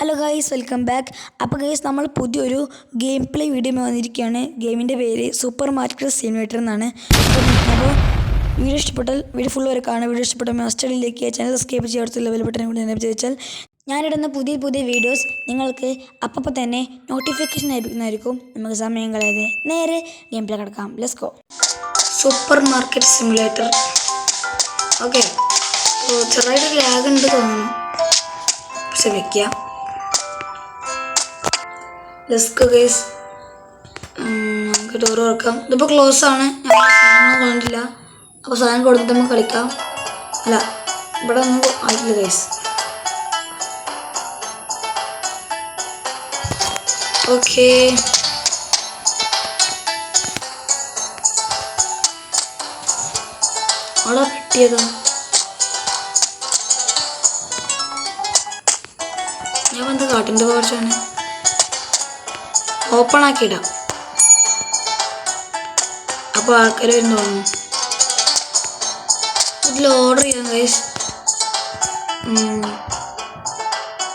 Hello guys welcome back അപ്പോൾ guys നമ്മൾ പുതിയൊരു ഗെയിം പ്ലേ വീഡിയോ വന്നിരിക്കുകയാണ്. ഗെയിമിന്റെ പേര് സൂപ്പർ മാർക്കറ്റ് സിമുലേറ്റർ എന്നാണ്. അപ്പോൾ വീഡിയോ ഇഷ്ടപ്പെട്ടാൽ വീഡിയോ ഫുൾ വരെ കാണാം വീഡിയോ ഇഷ്ടപ്പെട്ട മാസ്റ്ററിലേക്ക് ചാനൽ സബ്സ്ക്രൈബ് ചെയ്യാത്തുള്ള ബെൽ ബട്ടൺ കൂടി ചെയ്താൽ ഞാനിടുന്ന പുതിയ പുതിയ വീഡിയോസ് നിങ്ങൾക്ക് അപ്പോൾ തന്നെ നോട്ടിഫിക്കേഷൻ ലഭിക്കുന്നതായിരിക്കും. നമുക്ക് സമയം കളയാതെ നേരെ ഗെയിം പ്ലേ കിടക്കാം. Let's go supermarket simulator okay ചെറുതായിട്ട് ലാഗ് ഉണ്ട് തോന്നുന്നു. പക്ഷെ വെക്കാം. ഡെസ്ക് കേസ് നമുക്ക് ഡോർ തുറക്കാം. ഇതിപ്പോൾ ക്ലോസ് ആണ്. ഞാൻ സാധനങ്ങൾ കൊണ്ടില്ല. അപ്പോൾ സാധനം കൊടുത്തിട്ട് നമുക്ക് കളിക്കാം. അല്ല ഇവിടെ ഒന്നും ആയിട്ടില്ല കേസ് ഓക്കേ അവിടെ കിട്ടിയതാ. ഞാൻ വന്നത് കാട്ടിന്റെ കുറച്ചാണ് ഓപ്പൺ ആക്കിയിടാം. അപ്പോൾ ആൾക്കാർ വരും തോന്നുന്നു ഇതിൽ ഓർഡർ ചെയ്യാം ഗൈസ്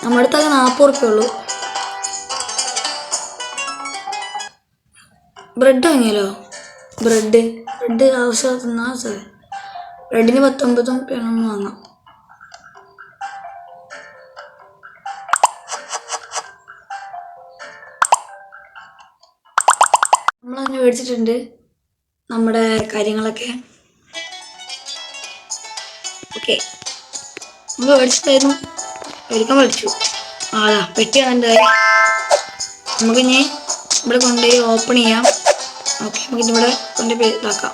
നമ്മുടെ അടുത്തൊക്കെ നാൽപ്പത് റുപ്യ ഉള്ളൂ. ബ്രെഡ് വാങ്ങിയാലോ? ബ്രെഡ് ബ്രെഡ് ആവശ്യം തിന്നാ സാർ ബ്രെഡിന് പത്തൊമ്പതും റുപ്യാണെന്ന് വാങ്ങാം. മേടിച്ചിട്ടുണ്ട് നമ്മുടെ കാര്യങ്ങളൊക്കെ. ഓക്കെ. നമ്മൾ മേടിച്ചിട്ടായിരുന്നു മേടിക്കാൻ മേടിച്ചു ആളാ പെട്ടി നമുക്ക് ഇനി ഇവിടെ കൊണ്ടുപോയി ഓപ്പൺ ചെയ്യാം. ഓക്കെ നമുക്ക് ഇവിടെ കൊണ്ടുപോയി ഇതാക്കാം.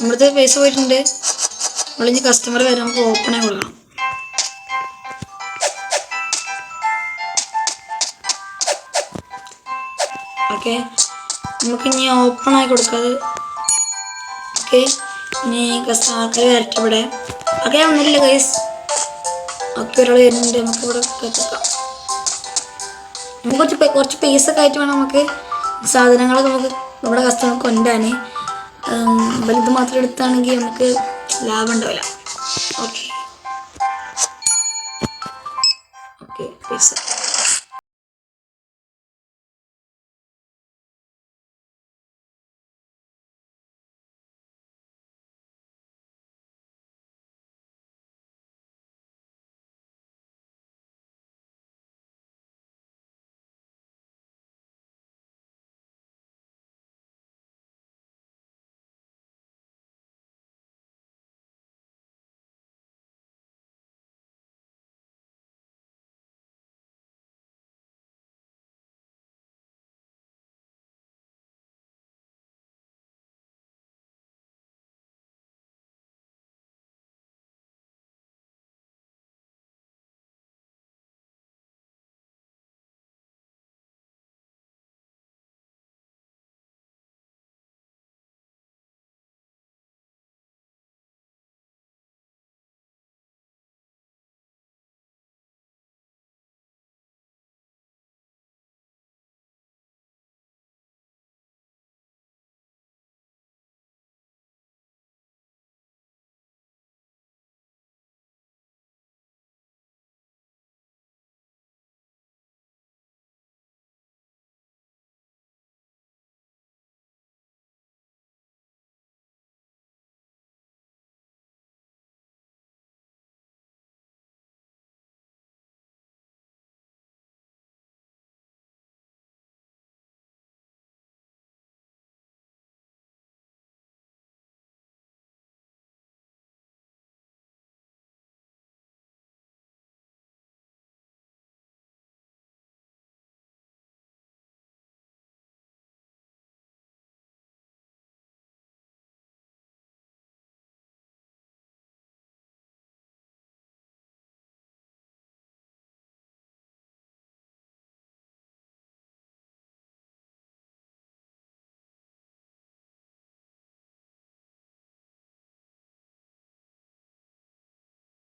നമ്മുടെ പൈസ പോയിട്ടുണ്ട്. നമ്മളിനി കസ്റ്റമർ വരെ നമുക്ക് ഓപ്പൺ ആയി കൊടുക്കണം. ഓക്കെ. നമുക്കിനി ഓപ്പൺ ആയി കൊടുക്കാതെ ഓക്കെ. ഇനി കസ്റ്റമർക്ക് വരട്ടെ ഇവിടെ. ഓക്കെ ഒന്നുമില്ല ഗൈസ് ഓക്കെ ഒരാൾ വരുന്നുണ്ട്. നമുക്ക് ഇവിടെ കത്തിക്കാം നമുക്ക് കുറച്ച് കുറച്ച് പൈസ ഒക്കെ ആയിട്ട് വേണം നമുക്ക് സാധനങ്ങളൊക്കെ നമുക്ക് നമ്മുടെ കസ്റ്റമർക്ക് കൊണ്ടാൻ വലുത് മാത്രം എടുത്താണെങ്കിൽ നമുക്ക് ലാഭം ഉണ്ടാവില്ല. ഓക്കെ. ഓക്കെ പൈസ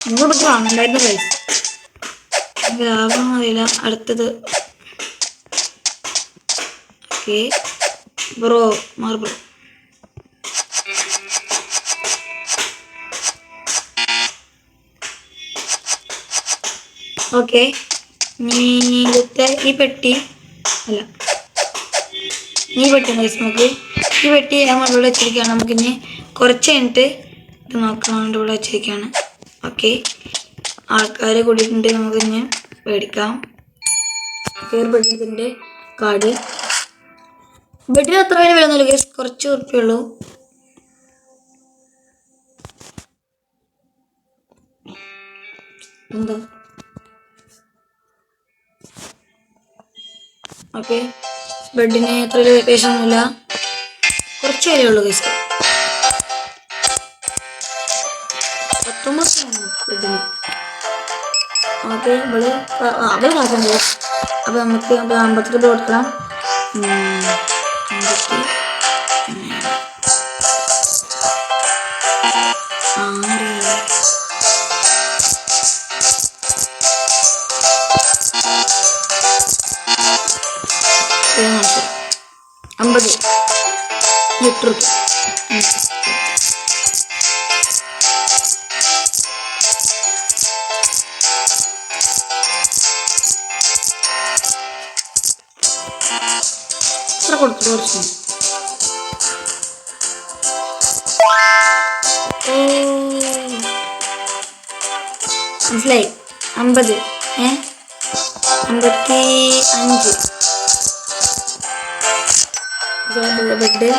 നമ്മളിവിടെ കാണണ്ടായിരുന്നു പൈസ ലാഭം അറിയില്ല അടുത്തത് ഓക്കെ ബ്രോ മാർബിൾ ഓക്കെ നീലത്തെ ഈ പെട്ടി അല്ല. ഈ പെട്ടി ഗൈസ് നമുക്ക് ഈ പെട്ടി ഞാൻ ഇവിടെ വെച്ചിരിക്കുകയാണ്. നമുക്കിനി കുറച്ച് കഴിഞ്ഞിട്ട് ഇത് നോക്കാൻ വേണ്ടി ഇവിടെ വെച്ചിരിക്കുകയാണ്. ഓക്കെ. ആൾക്കാർ കൂടിയിട്ടുണ്ട് നമുക്കിനി മേടിക്കാം കയറി പെട്ടിന്റെ കാർഡ് ബെഡിന് അത്ര വലിയ വില ഒന്നുമില്ല കുറച്ച് ഉറപ്പുള്ളൂ എന്താ? ഓക്കെ. ബെഡിന് എത്ര വലിയ പൈസ ഒന്നുമില്ല. കുറച്ച് വിലയുള്ളൂ ഗൈസ്. ബെഡിന് ഓക്കെ ഇവിടെ അവൾ കാശുണ്ട് അപ്പോൾ നമുക്ക് അപ്പോൾ അമ്പത്തി രൂപ കൊടുക്കണം. അമ്പത്. ലിറ്റർ കൊടുത്തു കുറച്ച്. മനസ്സിലായി? അമ്പത്. ഏ? അമ്പത്തി അഞ്ച്. ഇതാണ് ബെഡ്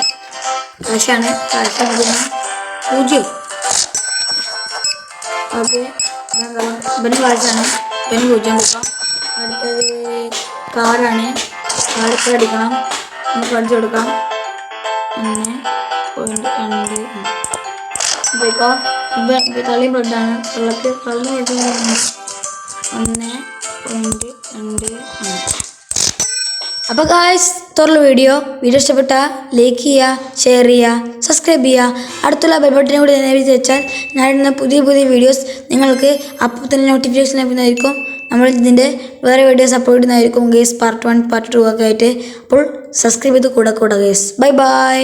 കാശാണ്. കാശ് പിന്നെ പൂജ്യം. ഓക്കെ ഇവന് കാശാണ്. ഇവന് പൂജ്യം കൊടുക്കാം. അടുത്തത് കാർഡാണ്. കാർഡ് അടിക്കണം നമുക്ക് അടിച്ചു കൊടുക്കാം. ഒന്ന് പോയിന്റ് രണ്ട്. ഇപ്പോൾ തള്ളി ബ്രെഡാണ്. തള്ളക്ക് തള്ളി ബ്രെഡ് ഒന്ന് പോയിന്റ് രണ്ട് അപ്പോൾ ഗായ്സ് തുറന്ന വീഡിയോ വീഡിയോ ഇഷ്ടപ്പെട്ട ലൈക്ക് ചെയ്യുക ഷെയർ ചെയ്യുക സബ്സ്ക്രൈബ് ചെയ്യുക. അടുത്തുള്ള ബെൽ ബട്ടനെ കൂടി എനേബിൾ വെച്ചാൽ ഞാൻ പുതിയ പുതിയ വീഡിയോസ് നിങ്ങൾക്ക് അപ്പോൾ തന്നെ നോട്ടിഫിക്കേഷൻ ലഭിക്കുന്നതായിരിക്കും. നമ്മൾ ഇതിന്റെ വേറെ വീഡിയോസ് അപ്ലോഡ് ചെയ്യുന്നതായിരിക്കും guys part one part two ഒക്കെ ആയിട്ട് അപ്പോൾ സബ്സ്ക്രൈബ് ചെയ്ത് കൂടെ കൂടെ ഗേസ് ബൈ ബൈ